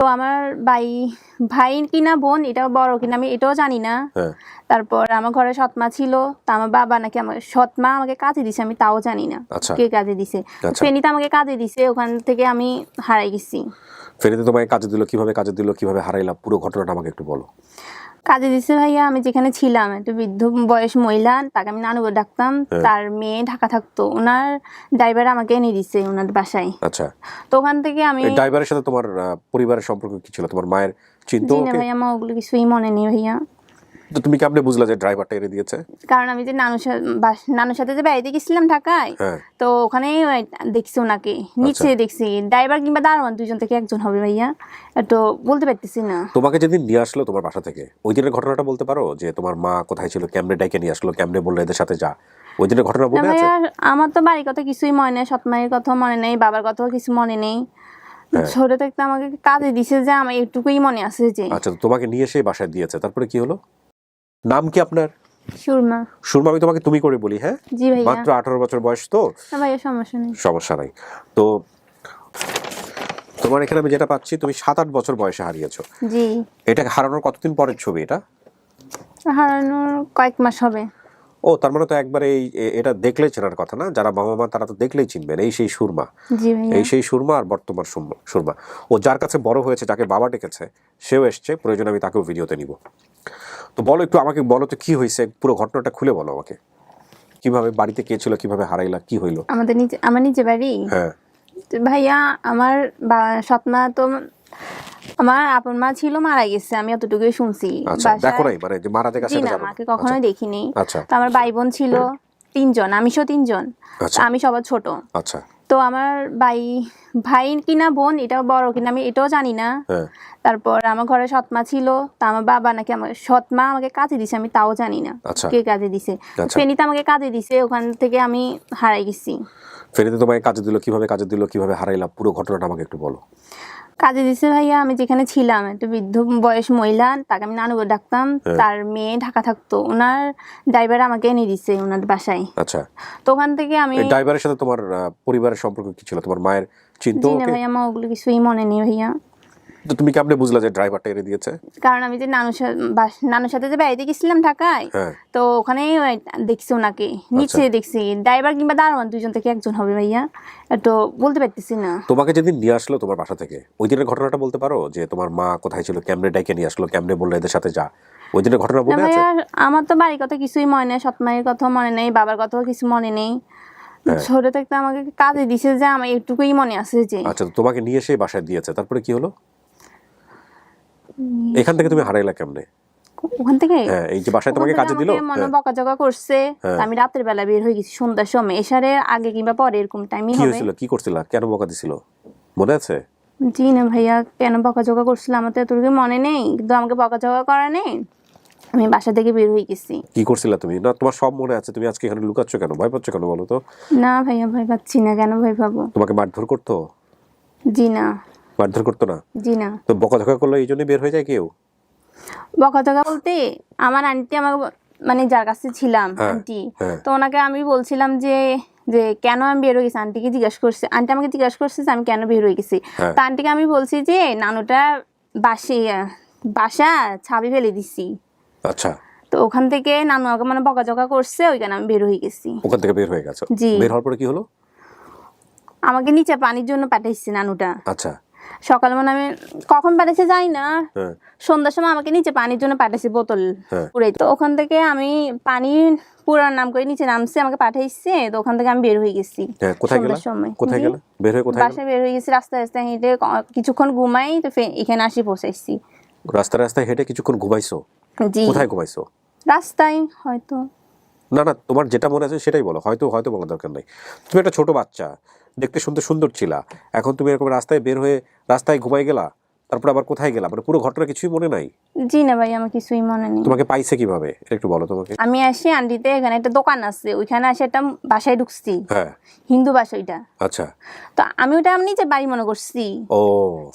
তো আমার ভাই ভাই কিনা বোন এটা বড় কিনা আমি এটাও জানি না। হ্যাঁ। তারপর আমার ঘরে সৎমা ছিল তা আমার বাবা নাকি আমার সৎমা আমাকে কাজে দিছে আমি তাও জানি না আচ্ছা। কে কাজে দিছে। ফেনীতে ফেনিতে আমাকে কাজে দিছে ওখান থেকে আমি হারাই গেছি। ফেনীতে তোমায় কাজে দিল কীভাবে কাজে দিল কীভাবে হারাইলা পুরো ঘটনাটা আমাকে একটু বলো। কাজে দিছে ভাইয়া আমি যেখানে ছিলাম একটা বৃদ্ধ বয়স মহিলা তাকে আমি নানু ডাকতাম। হ্যাঁ। তার মেয়ে ঢাকা থাকতো। ওনার ড্রাইভার আমাকে এনে দিছে ওনার বাসায়। আচ্ছা। তো ওখান থেকে আমি ড্রাইভারের সাথে তোমার পরিবারের সম্পর্ক কি ছিল? তোমার মায়ের চিন্তা ভাইয়া আমার ওগুলো কিছুই মনে নেই ভাইয়া। তো তুমি কেমনে বুঝলা যে ড্রাইভারটা এনে দিয়েছে? কারণ আমি যে নানুর সাথে নানুর সাথে যে বেড়াইতে গেছিলাম ঢাকায় হ্যাঁ। তো ওখানে দেখছি ওনাকে নিচে দেখছি। ড্রাইভার কিংবা দারোয়ান দুজন থেকে একজন হবে ভাইয়া। তো বলতে পারতেছি না। তোমাকে যেদিন নিয়ে আসলো তোমার বাসা থেকে ওই দিনের ঘটনাটা বলতে পারো? যে তোমার মা কোথায় ছিল কেমনে ডাইকে নিয়ে আসলো কেমনে বলল এদের সাথে যা? ওই দিনের ঘটনা মনে আছে? আমার তো বাড়ির কথা কিছুই মনে নেই সৎ মায়ের কথা মনে নেই বাবার কথাও কিছু মনে নেই। হ্যাঁ। ছোট থাকতে আমাকে কাজে দিছে যে আমার একটুকুই মনে আছে যে। আচ্ছা তোমাকে নিয়ে এসে বাসায় দিয়েছে। তারপরে কি হলো? নাম কি আপনার? সুরমা। সুরমা আমি তোমাকে তুমি করে বলি হ্যাঁ? জি ভাইয়া। মাত্র আঠারো বছর বয়স তো। না ভাইয়া সমস্যা নেই। সমস্যা নাই। তো তোমার এখানে আমি যেটা পাচ্ছি তুমি সাত আট বছর বয়সে হারিয়েছো। জি। এটা হারানোর কতদিন পরের ছবি এটা? হারানোর কয়েক মাস হবে। ও তার মানে তো একবার এই এটা দেখলে চেনার কথা না? যারা বাবা মা তারা তো দেখলেই চিনবেন। এই সেই সুরমা। এই সেই সুরমা আর বর্তমান সুরমা- ও যার কাছে বড় হয়েছে যাকে বাবা ডেকেছে সেও এসছে। প্রয়োজন আমি তাকেও ভিডিওতে নিব। তো বলো একটু আমাকে বলো তো কি হয়েছে? পুরো ঘটনাটা খুলে বলো আমাকে। কীভাবে বাড়িতে কে ছিল কীভাবে হারাইলা কি হইল? আমাদের নিচে আমার নিচে বাড়ি? হ্যাঁ। ভাইয়া আমার সৎমা তো আমার আপন মা ছিল মারা গেছে আমি অতটুকুই শুনছি। আচ্ছা দেখো নাই মানে যে মারা না মাকে কখনোই দেখিনি। আচ্ছা। তো আমার ভাই বোন ছিল তিনজন আমি সহ তিনজন। আচ্ছা। আমি সবার ছোট। আচ্ছা। তো আমার ভাই ভাই কিনা বোন এটা বড় কিনা আমি এটাও জানি না। হ্যাঁ। তারপর আমার ঘরে সৎমা ছিল তা আমার বাবা নাকি আমার সৎমা আমাকে কাজে দিছে আমি তাও জানি না আচ্ছা। কে কাজে দিছে। আচ্ছা। ফেনিতে আমাকে কাজে দিছে ওখান থেকে আমি হারাই গেছি। ফেরিতে তোমায় কাজে দিল কীভাবে কাজে দিল কীভাবে হারাইলা পুরো ঘটনাটা আমাকে একটু বলো। কাজে দিছে ভাইয়া আমি যেখানে ছিলাম একটা বৃদ্ধ বয়স মহিলা তাকে আমি নানু ডাকতাম। হ্যাঁ। তার মেয়ে ঢাকা থাকতো। ওনার ড্রাইভার আমাকে এনে দিছে ওনার বাসায়। আচ্ছা। তো ওখান থেকে আমি ড্রাইভারের সাথে তোমার পরিবারের সম্পর্ক কি ছিল? তোমার মায়ের চিন্তা ভাইয়া আমার ওগুলো কিছুই মনে নেই ভাইয়া। তো তুমি কেমনে বুঝলা যে ড্রাইভারটা এনে দিয়েছে? কারণ আমি যে নানুর সাথে নানুর সাথে যে বেড়াইতে গেছিলাম ঢাকায় হ্যাঁ। তো ওখানে দেখছি ওনাকে। নিচে দেখছি। ড্রাইভার কিংবা দারোয়ান দুজন থেকে একজন হবে ভাইয়া। তো বলতে পারতেছি না। তোমাকে যেদিন নিয়ে আসলো তোমার বাসা থেকে ওই দিনের ঘটনাটা বলতে পারো? যে তোমার মা কোথায় ছিল কেমনে ডাইকে নিয়ে আসলো কেমনে বলল এদের সাথে যা? ওই দিনের ঘটনা মনে আছে? আমার তো বাড়ির কথা কিছুই মনে নেই সৎ মায়ের কথা মনে নেই বাবার কথাও কিছু মনে নেই। হ্যাঁ। ছোট থাকতে আমাকে কাজে দিছে যে আমার একটুকুই মনে আছে যে। আচ্ছা তোমাকে নিয়ে এসে বাসায় দিয়েছে। তারপরে কি হলো? এখান থেকে তুমি হারাইলা কেমনে? ওখান থেকে হ্যাঁ এই যে বাসায় তোমাকে কাজে দিল? মনে বকাঝকা করছে হ্যাঁ। আমি রাতের বেলা বের হয়ে গেছি সন্ধ্যার সময়। আগে কিংবা পরে এরকম টাইমই কি হয়েছিল? কি করছিল? কেন বকা দিছিল? মনে আছে? জি না ভাইয়া কেন বকাঝকা করছিল আমার তো এতটুকু মনে নেই কিন্তু আমাকে বকাঝকা করা নেই। আমি বাসা থেকে বের হয়ে গেছি। কি করছিল তুমি? না তোমার সব মনে আছে। তুমি আজকে এখানে লুকাচ্ছ কেন? ভয় পাচ্ছ কেন বলো তো? না ভাইয়া ভয় পাচ্ছি না। কেন ভয় পাবো? তোমাকে মারধর করতো? জি না। মারধর করতো না? জি না। তো বকাঝকা করল এই জন্য বের হয়ে যায় কেউ? বকাঝকা বলতে আমার আন্টি আমাকে মানে যার কাছে ছিলাম হ্যাঁ, আন্টি হ্যাঁ। তো ওনাকে আমি বলছিলাম যে যে কেন আমি বের হয়ে গেছি? আন্টিকে জিজ্ঞাসা করছে আন্টি আমাকে জিজ্ঞাসা করছে যে আমি কেন বের হয়ে গেছি? হ্যাঁ। তো আন্টিকে আমি বলছি যে নানুটা বাসে বাসা ছাবি ফেলে দিছি। আচ্ছা। তো ওখান থেকে নানু আমাকে মানে বকাঝকা করছে ওইখানে আমি বের হয়ে গেছি। ওখান থেকে বের হয়ে গেছো? জি। বের হওয়ার পরে কি হলো? আমাকে নিচে পানির জন্য পাঠাইছে নানুটা। আচ্ছা। সকাল মানে আমি কখন পাঠাইছে যাই না। হ্যাঁ। সন্ধ্যার সময় আমাকে নিচে পানির জন্য পাঠাইছে বোতল হ্যাঁ। পুরে তো ওখান থেকে আমি পানি পুরার নাম করে নিচে নামছে আমাকে পাঠাইছে তো ওখান থেকে আমি বের হয়ে গেছি হ্যাঁ কোথায় গেলা? সময়। কোথায়। বের হয়ে কোথায় বাসায় বের হয়ে গেছি রাস্তায় রাস্তায় হেঁটে কিছুক্ষণ ঘুমাই তো এখানে আসি পৌঁছাইছি। রাস্তায় রাস্তায় হেঁটে কিছুক্ষণ ঘুমাইছো? জি। কোথায় ঘুমাইছো? রাস্তায় হয়তো। না না, তোমার যেটা মনে আছে সেটাই বলো। হয়তো হয়তো বলার দরকার নেই। তুমি একটা ছোটো বাচ্চা, দেখতে শুনতে সুন্দর ছিলা। এখন তুমি এরকম রাস্তায় বের হয়ে রাস্তায় ঘুমাই গেলা, তারপর আবার কোথায় গেলা? মানে পুরো ঘটনা কিছুই মনে নাই? জি না ভাই আমার কিছুই মনে নেই। তোমাকে পাইছে কীভাবে? একটু বলো তোমাকে। আমি আসি আন্টিতে এখানে একটা দোকান আছে ওইখানে আসে একটা বাসায় ঢুকছি। হ্যাঁ। হিন্দু বাসা ওইটা। আচ্ছা। তো আমি ওটা আমি বাড়ি মনে করছি। ও।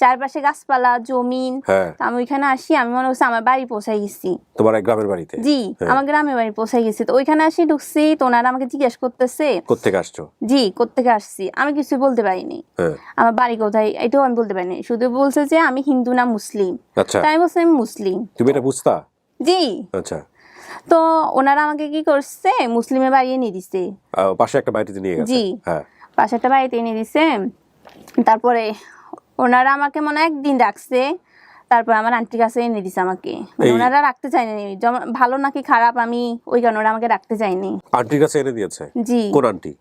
চারপাশে গাছপালা জমিন হ্যাঁ। আমি ওইখানে আসি আমি মনে করছি আমার বাড়ি পৌঁছাই গেছি। তোমার গ্রামের বাড়িতে? জি হ্যাঁ। আমার গ্রামের বাড়ি পৌঁছাই গেছি। তো ওইখানে আসি ঢুকছি তো ওনারা আমাকে জিজ্ঞেস করতেছে কোথেকে আসছো? জি কোত্থেকে আসছি। আমি কিছু বলতে পারিনি। হ্যাঁ। আমার বাড়ি কোথায় এটাও আমি বলতে পারিনি। শুধু বলছে যে আমি হিন্দু না মুসলিম। আচ্ছা। আমি বলছি আমি মুসলিম। তুমি এটা বুঝতা? জি। আচ্ছা। তো ওনারা আমাকে কি করছে? মুসলিমে বাড়ি এনে দিছে। পাশে একটা বাড়িতে নিয়ে গেছে? জি। হ্যাঁ। পাশে একটা বাড়িতে এনে দিছে। তারপরে ওনারা আমাকে মনে একদিন রাখছে তারপর আমার আন্টির কাছে এনে দিছে আমাকে। মানে ওনারা রাখতে চায়নি। যেমন ভালো নাকি খারাপ আমি ওই কারণে ওরা আমাকে রাখতে চায়নি। আন্টির কাছে এনে দিয়েছে? জি। কোন আন্টি?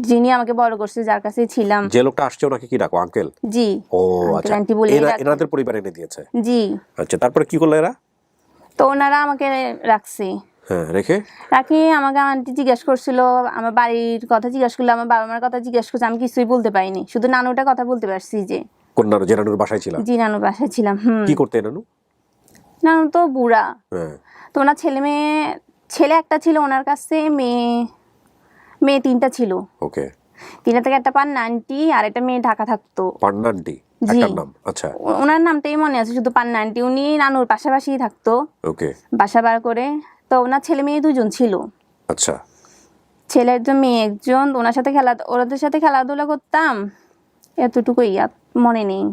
যিনি আমাকে বড় করছে যার কাছে ছিলাম। যে লোকটা আসছে ওনাকে কি ডাকো? আঙ্কেল? জি ও আচ্ছা। aunty বলেই এরা-। এনাদের পরিবার এনে দিয়েছে? জি। আচ্ছা তারপরে কি করল এরা? তো ওনারা আমাকে রাখছে। হ্যাঁ রেখে? রাখি আমাকে আন্টি জিজ্ঞেস করছিল আমার বাড়ির কথা জিজ্ঞেস করল আমার বাবা মার কথা জিজ্ঞেস করছে আমি কিছুই বলতে পারিনি। শুধু নানুটা কথা বলতে পারছি যে। কোন নানু? যে নানুর বাসায় ছিলাম? জি নানুর বাসায় ছিলাম হুম। কি করতে নানু? নানু তো বুড়া। হ্যাঁ। তো ওনার ছেলে মেয়ে ছেলে একটা ছিল ওনার কাছে মেয়ে মেয়ে তিনটা ছিল। ওকে। তিনটা থেকে একটা পান নানটি আর একটা মেয়ে ঢাকা থাকতো। পান্না আন্টি। নাম? আচ্ছা। ওনার নামটাই মনে আছে শুধু পান নানটি উনি নানুর পাশাপাশি থাকতো। ওকে। বাসা বার করে। তো ওনার ছেলে মেয়ে দুজন ছিল। আচ্ছা। ছেলে একজন মেয়ে একজন। ওনার সাথে খেলা ওদের সাথে খেলাধুলা করতাম। এতটুকুই মনে নেই।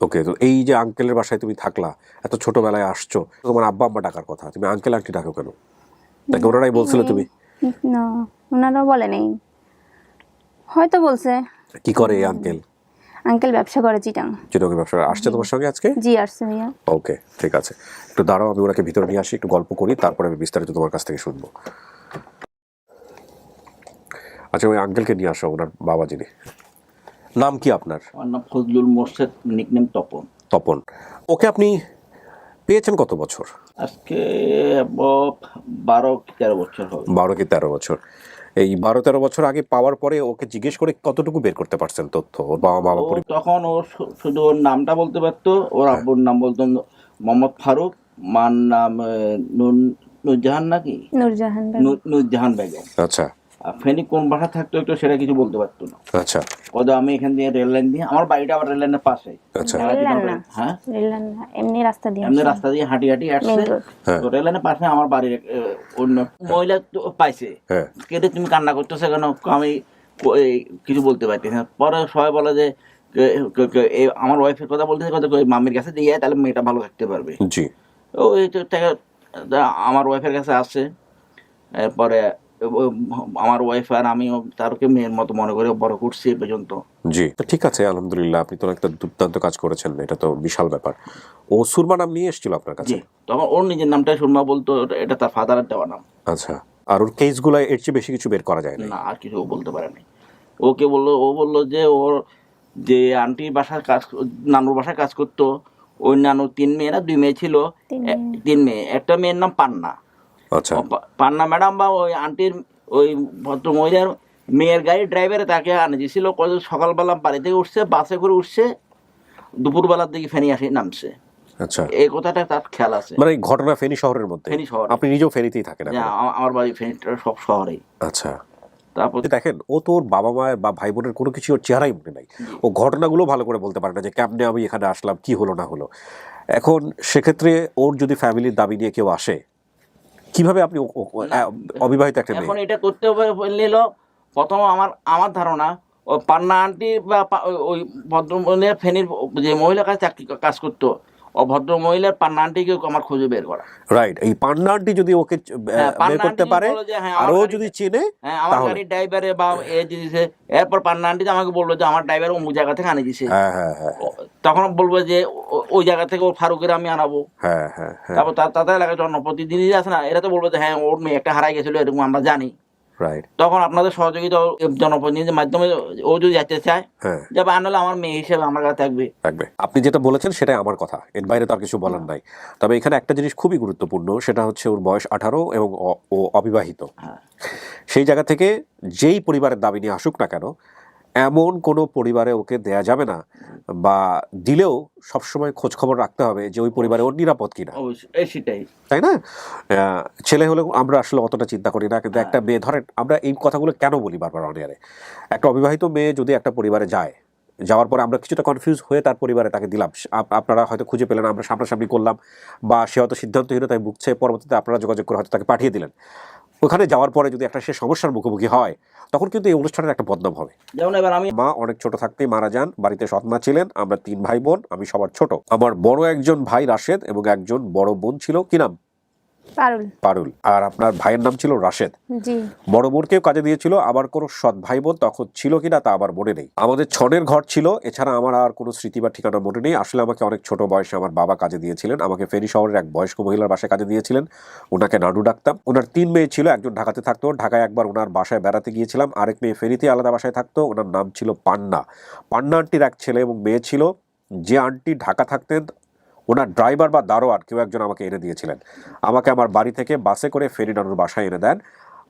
ওকে তো এই যে আঙ্কেলের বাসায় তুমি থাকলা এত ছোটবেলায় আসছো তোমার আব্বা আম্মা ডাকার কথা তুমি আঙ্কেল আন্টি ডাকো কেন? ওনারাই বলছিল তুমি? না ওনারাও বলে নেই। হয়তো বলছে। কি করে এই আঙ্কেল আঙ্কেল ব্যবসা করে চিটাং। চিরকে ব্যবসা আসছে তোমার সঙ্গে আজকে? জি আসছে ভাইয়া। ওকে ঠিক আছে। একটু দাঁড়াও আমি ওনাকে ভিতরে নিয়ে আসি একটু গল্প করি তারপরে আমি বিস্তারিত তোমার কাছ থেকে শুনব। আচ্ছা ওই আঙ্কেলকে নিয়ে আসো ওনার বাবা যিনি। নাম কি আপনার? আমার নাম ফজলুল মোর্শেদ নিকনেম তপন। তপন। ওকে আপনি পেয়েছেন কত বছর? আজকে বারো কি তেরো বছর হবে। বারো কি তেরো বছর। এই বারো তেরো বছর আগে পাওয়ার পরে ওকে জিজ্ঞেস করে কতটুকু বের করতে পারছেন তথ্য? ওর বাবা মা তখন ওর শুধু ওর নামটা বলতে পারতো ওর আব্বুর নাম বলতো মোহাম্মদ ফারুক মার নাম নুর- নুরজাহান নাকি? নূরজাহান বেগম। নুরজাহান বেগম। আচ্ছা। ফেনি কোন ভাষা থাকতো একটু সেটা কিছু বলতে পারতো না। আচ্ছা। কত আমি এখান দিয়ে রেল লাইন দিয়ে আমার বাড়িটা আবার রেল লাইনের পাশে। আচ্ছা। রেল লাইন না। হ্যাঁ? এমনি রাস্তা দিয়ে এমনি রাস্তা দিয়ে হাঁটি হাঁটি আসছে। হ্যাঁ। তো রেল লাইনের পাশে আমার বাড়ির অন্য মহিলা তো পাইছে। হ্যাঁ। কেটে তুমি কান্না করতেছো কেন? আমি কিছু বলতে পারতেছি না। পরে সবাই বলে যে আমার ওয়াইফের কথা বলতেছে কথা কই, মামির কাছে দিয়ে আয়, তাহলে মেয়েটা ভালো থাকতে পারবে। জি। ও এই তো আমার ওয়াইফের কাছে আসছে এরপরে আমার ওয়াইফ আর আমিও তারকে মেয়ের মতো মনে করে বড় করছি এ পর্যন্ত। জি তো ঠিক আছে আলহামদুলিল্লাহ আপনি তো একটা দুর্দান্ত কাজ করেছেন এটা তো বিশাল ব্যাপার। ও সুরমা নাম নিয়ে এসেছিল আপনার কাছে? জি তখন ওর নিজের নামটা সুরমা বলতো এটা- তার ফাদারের দেওয়া নাম। আচ্ছা আর ওর কেসগুলো এর চেয়ে বেশি কিছু বের করা যায় না না আর কিছু ও বলতে পারেনি ওকে বলল ও বলল যে ওর যে আন্টির বাসায় কাজ নানুর বাসায় কাজ করতো ওই নানুর তিন মেয়ে না দুই মেয়ে ছিল। তিন তিন মেয়ে একটা মেয়ের নাম পান্না। আচ্ছা। পান্না ম্যাডাম বা ওই আন্টির ওই ভদ্র মহিলার মেয়ের গাড়ির ড্রাইভারে তাকে আনে। দিয়েছিল কত সকালবেলা বাড়ি থেকে উঠছে বাসে করে উঠছে দুপুরবেলার দিকে ফেনি আসে নামছে। আচ্ছা। এই কথাটা তার খেয়াল আছে। মানে ঘটনা ফেনী শহরের মধ্যে? ফেনী শহরে। আপনি নিজেও ফেনীতেই থাকেন আমার বাড়ি ফেনিটা সব শহরেই। আচ্ছা। তারপর দেখেন ও তো ওর বাবা মায়ের বা ভাই বোনের কোনো কিছু ওর চেহারাই মনে নাই। ও ঘটনাগুলো ভালো করে বলতে পারে না যে কেমনে আমি এখানে আসলাম কি হলো না হলো। এখন সেক্ষেত্রে ওর যদি ফ্যামিলির দাবি নিয়ে কেউ আসে কীভাবে আপনি অবিবাহিত একটা এখন এটা করতে নিল। প্রথম আমার আমার ধারণা পান্না আন্টি বা ওই- ভদ্র ফেনীর যে মহিলা কাজ চাকরি কাজ করতো ও ভদ্র মহিলার পান্না আন্টিকে আমার খুঁজে বের করা। রাইট এই পান্না আন্টি যদি ওকে হ্যাঁ, বের করতে পারে হ্যাঁ, আর ও যদি চেনে হ্যাঁ আমার গাড়ির ড্রাইভারে বা এ দিয়েছে এরপর পান্না আন্টি আমাকে বলল যে আমার ড্রাইভার অমুক জায়গা থেকে আনে দিছে। হ্যাঁ ও- তখন বলব যে ওই জায়গা থেকে ওর ফারুকের আমি আনাবো। হ্যাঁ হ্যাঁ তারপর তার তাদের এলাকায় জনপ্রতিনিধি আছে না এরা তো বলব যে হ্যাঁ ওর মেয়ে একটা হারাই গেছিল এরকম আমরা জানি। তখন আপনাদের সহযোগিতা জনপ্রতিনিধির মাধ্যমে ও যদি যেতে চায় হ্যাঁ। যাবে আনলে আমার মেয়ে হিসেবে আমার কাছে থাকবে। থাকবে। আপনি যেটা বলেছেন সেটাই আমার কথা। এর বাইরে তো আর কিছু বলার নাই। তবে এখানে একটা জিনিস খুবই গুরুত্বপূর্ণ সেটা হচ্ছে ওর বয়স আঠারো এবং ও অবিবাহিত। হ্যাঁ। সেই জায়গা থেকে যেই পরিবারের দাবি নিয়ে আসুক না কেন এমন কোনো পরিবারে ওকে দেয়া যাবে না বা দিলেও সবসময় খোঁজ খবর রাখতে হবে যে ওই পরিবারে ওর নিরাপদ কিনা। সেটাই। তাই না? ছেলে হলেও আমরা আসলে অতটা চিন্তা করি না কিন্তু একটা মেয়ে ধরেন আমরা এই কথাগুলো কেন বলি বারবার অনিয়ারে একটা অবিবাহিত মেয়ে যদি একটা পরিবারে যায় যাওয়ার পরে আমরা কিছুটা কনফিউজ হয়ে তার পরিবারে তাকে দিলাম। আপ- আপনারা হয়তো খুঁজে পেলেন আমরা সামনাসামনি করলাম বা সে হয়তো সিদ্ধান্তহীনতায় ভুগছে পরবর্তীতে আপনারা যোগাযোগ করে হয়তো তাকে পাঠিয়ে দিলেন। ওখানে যাওয়ার পরে যদি একটা সে সমস্যার মুখোমুখি হয় তখন কিন্তু এই অনুষ্ঠানের একটা বদনাম হবে। যেমন এবার আমি মা অনেক ছোট থাকতেই মারা যান বাড়িতে সৎমা ছিলেন আমরা তিন ভাই বোন আমি সবার ছোট। আমার বড় একজন ভাই রাশেদ এবং একজন বড় বোন ছিল কি নাম পারুল। পারুল। আর আপনার ভাইয়ের নাম ছিল রাশেদ। জি। বড় বোনকেও কাজে দিয়েছিল আবার কোনো সৎ ভাই বোন তখন ছিল কিনা তা আবার মনে নেই। আমাদের ছনের ঘর ছিল এছাড়া আমার আর কোনো স্মৃতি বা ঠিকানা মনে নেই। আসলে আমাকে অনেক ছোট বয়সে আমার বাবা কাজে দিয়েছিলেন। আমাকে ফেনী শহরের এক বয়স্ক মহিলার বাসায় কাজে দিয়েছিলেন। ওনাকে নাডু ডাকতাম। ওনার তিন মেয়ে ছিল একজন ঢাকাতে থাকতো। ঢাকায় একবার ওনার বাসায় বেড়াতে গিয়েছিলাম। আরেক মেয়ে ফেরিতে আলাদা বাসায় থাকতো। ওনার নাম ছিল পান্না। পান্না আন্টির এক ছেলে এবং মেয়ে ছিল। যে আন্টি ঢাকা থাকতেন ওনার ড্রাইভার বা দারোয়ার কেউ একজন আমাকে এনে দিয়েছিলেন। আমাকে আমার বাড়ি থেকে বাসে করে ফেরি নানুর বাসায় এনে দেন।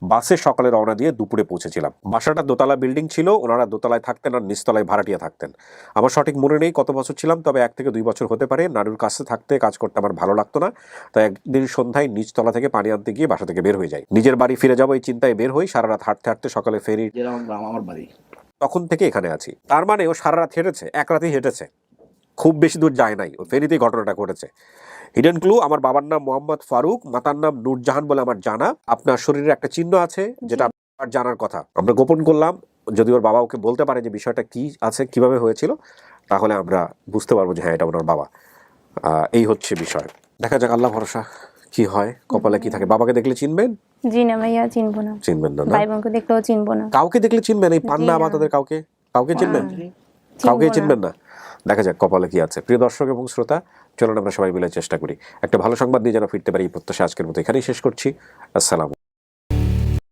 বাসে সকালে রওনা দিয়ে দুপুরে পৌঁছেছিলাম। বাসাটা দোতলা বিল্ডিং ছিল ওনারা দোতলায় থাকতেন আর নিচতলায় ভাড়াটিয়া থাকতেন। আমার সঠিক মনে নেই কত বছর ছিলাম তবে এক থেকে দুই বছর হতে পারে। নানুর কাছে থাকতে কাজ করতে আমার ভালো লাগতো না তাই একদিন সন্ধ্যায় নিচতলা থেকে পানি আনতে গিয়ে বাসা থেকে বের হয়ে যাই। নিজের বাড়ি ফিরে যাব এই চিন্তায় বের হই সারা রাত হাঁটতে হাঁটতে সকালে ফেরি আমার বাড়ি। তখন থেকে এখানে আছি। তার মানে ও সারা রাত হেঁটেছে এক রাতেই হেঁটেছে। খুব বেশি দূর যায় নাই। ফেরিতেই ঘটনাটা ঘটেছে। হিডেন ক্লু আমার বাবার নাম মোহাম্মদ ফারুক মাতার নাম নূরজাহান বলে আমার জানা। আপনার শরীরে একটা চিহ্ন আছে যেটা আপনার জানার কথা। আমরা গোপন করলাম। যদি ওর বাবা ওকে বলতে পারে যে বিষয়টা কি আছে কীভাবে হয়েছিল তাহলে আমরা বুঝতে পারব যে হ্যাঁ এটা ওনার বাবা। আহ, এই হচ্ছে বিষয়। দেখা যাক আল্লাহ ভরসা কি হয় কপালে কি থাকে। বাবাকে দেখলে চিনবেন? জি না ভাইয়া চিনবো না। চিনবেন না ভাই বোনকে দেখলেও চিনবো না। কাউকে দেখলে চিনবেন? এই পান্না বা তাদের কাউকে? কাউকে চিনবেন? কাউকে চিনবেন না? দেখা যাক কপালে কি আছে। প্রিয় দর্শক এবং শ্রোতা, চলুন আমরা সবাই মিলে চেষ্টা করি। একটা ভালো সংবাদ দিয়ে যেন ফিরতে পারি। এই প্রত্যাশা আজকের মতো এখানেই শেষ করছি। আসসালাম